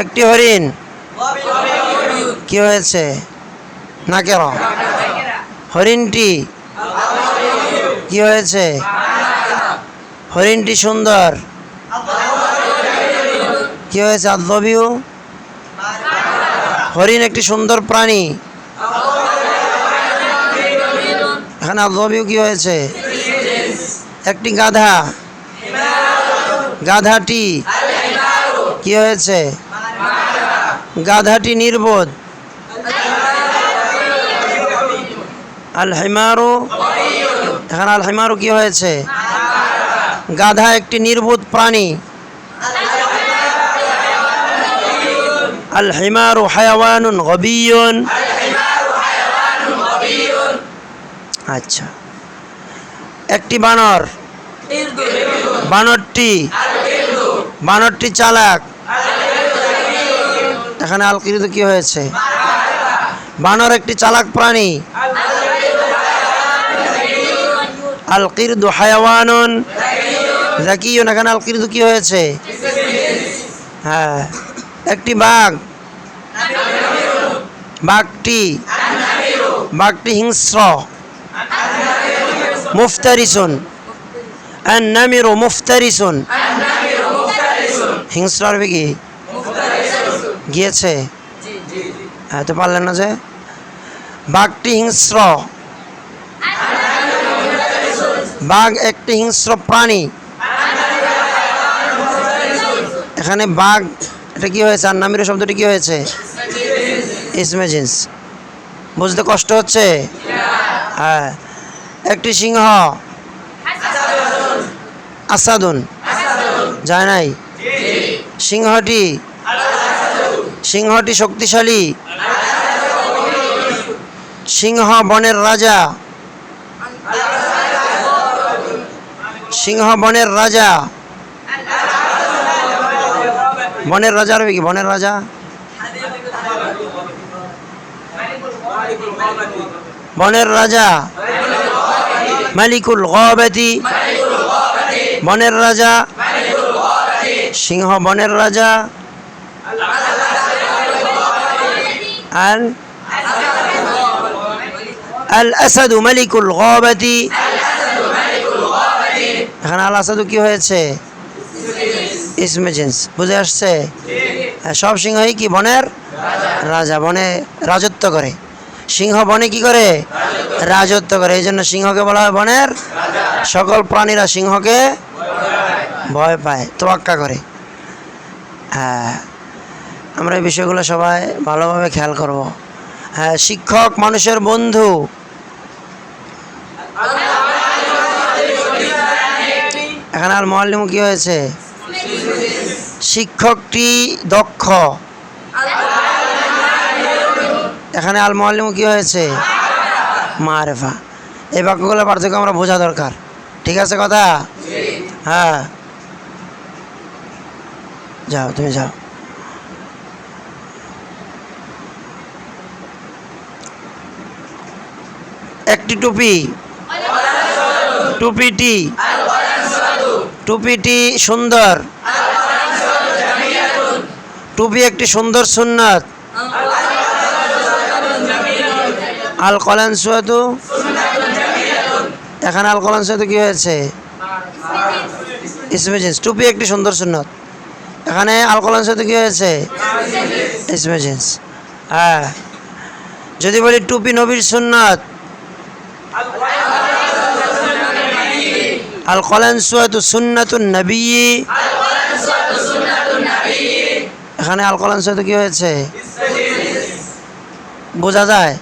একটি হরিণ। কি হয়েছে? না কেন হরিণটি কি হয়েছে? হরিণটি সুন্দর। কি হয়েছে? আদবিউ হরিণ একটি সুন্দর প্রাণী। এখানে আদবিউ কি হয়েছে? একটি গাধা। গাধাটি কি হয়েছে? গাধাটি নির্বোধ। আল হিমারু এখানে আল হিমারু কি হয়েছে? গাধা একটি নির্বোধ প্রাণী। আল হিমারু হায়াওয়ানুন গবিয়ুন। আচ্ছা। একটি বানর। বানরটি। বানরটি চালাক। এখানে আলকিরিত কি হয়েছে বানর একটি চালাক প্রাণী আল কিরদু হায়াওয়ানুন জাকিউন এখানে আল কিরদু কি হয়েছে হ্যাঁ একটি বাঘ বাঘটি বাঘটি হিংস্র মুফতারিসুন النمر مفترس হিংস্র আরবি কি গিয়েছে? হ্যাঁ তো পারলেন না যে? বাঘটি হিংস্র বাঘ একটি হিংস্র প্রাণী। এখানে বাঘ এটা কি হয়েছে? আর নামের শব্দটি কি হয়েছে? ইসমে জিন্স বুঝতে কষ্ট হচ্ছে? হ্যাঁ। একটি সিংহ। আসাদুন। যায় নাই? সিংহটি সিংহটি শক্তিশালী। সিংহ বনের রাজা। সিংহ বনের রাজা। বনের রাজা রবি বনের রাজা। বনের রাজা। মালিকুল গবাতি বনের রাজা। সিংহ বনের রাজা। আল আসাদু মালিকুল গবাতি। এখানে আল আসাদু কি হয়েছে? ইসমে জিন্স। বুঝে আসছে? হ্যাঁ, সব সিংহই কি বনের? রাজা বনে রাজত্ব করে। সিংহ বনে কি করে? রাজত্ব করে। এই জন্য সিংহকে বলা হয় বনের। সকল প্রাণীরা সিংহকে ভয় পায় তোয়াক্কা করে। হ্যাঁ আমরা এই বিষয়গুলো সবাই ভালোভাবে খেয়াল করব। হ্যাঁ শিক্ষক মানুষের বন্ধু। এখানে আর মহাল্লিম কি হয়েছে? শিক্ষকটি দক্ষ। এখানে আল মহাল্লিম কি হয়েছে? মা মারেফা। এই বাক্যগুলো পার্থক্য আমরা বোঝা দরকার। ঠিক আছে কথা? হ্যাঁ। যাও তুমি যাও। একটি টুপি। টুপিটি। টুপিটি সুন্দর। টুপি একটি সুন্দর সুন্নাত। আল কলান সুয়াতু এখানে আল কলান সুয়াতু কি হয়েছে? ইসমে জিন্স টুপি একটি সুন্দর সুন্নত। এখানে আল কলান সুয়াতু কি হয়েছে? ইসমে জিন্স হ্যাঁ। যদি বলি টুপি নবীর সুন্নাত আল কলান সুয়াতু সুন্নাতুন নবী এখানে আল কলান সুয়াতু কি হয়েছে? বোঝা যায়?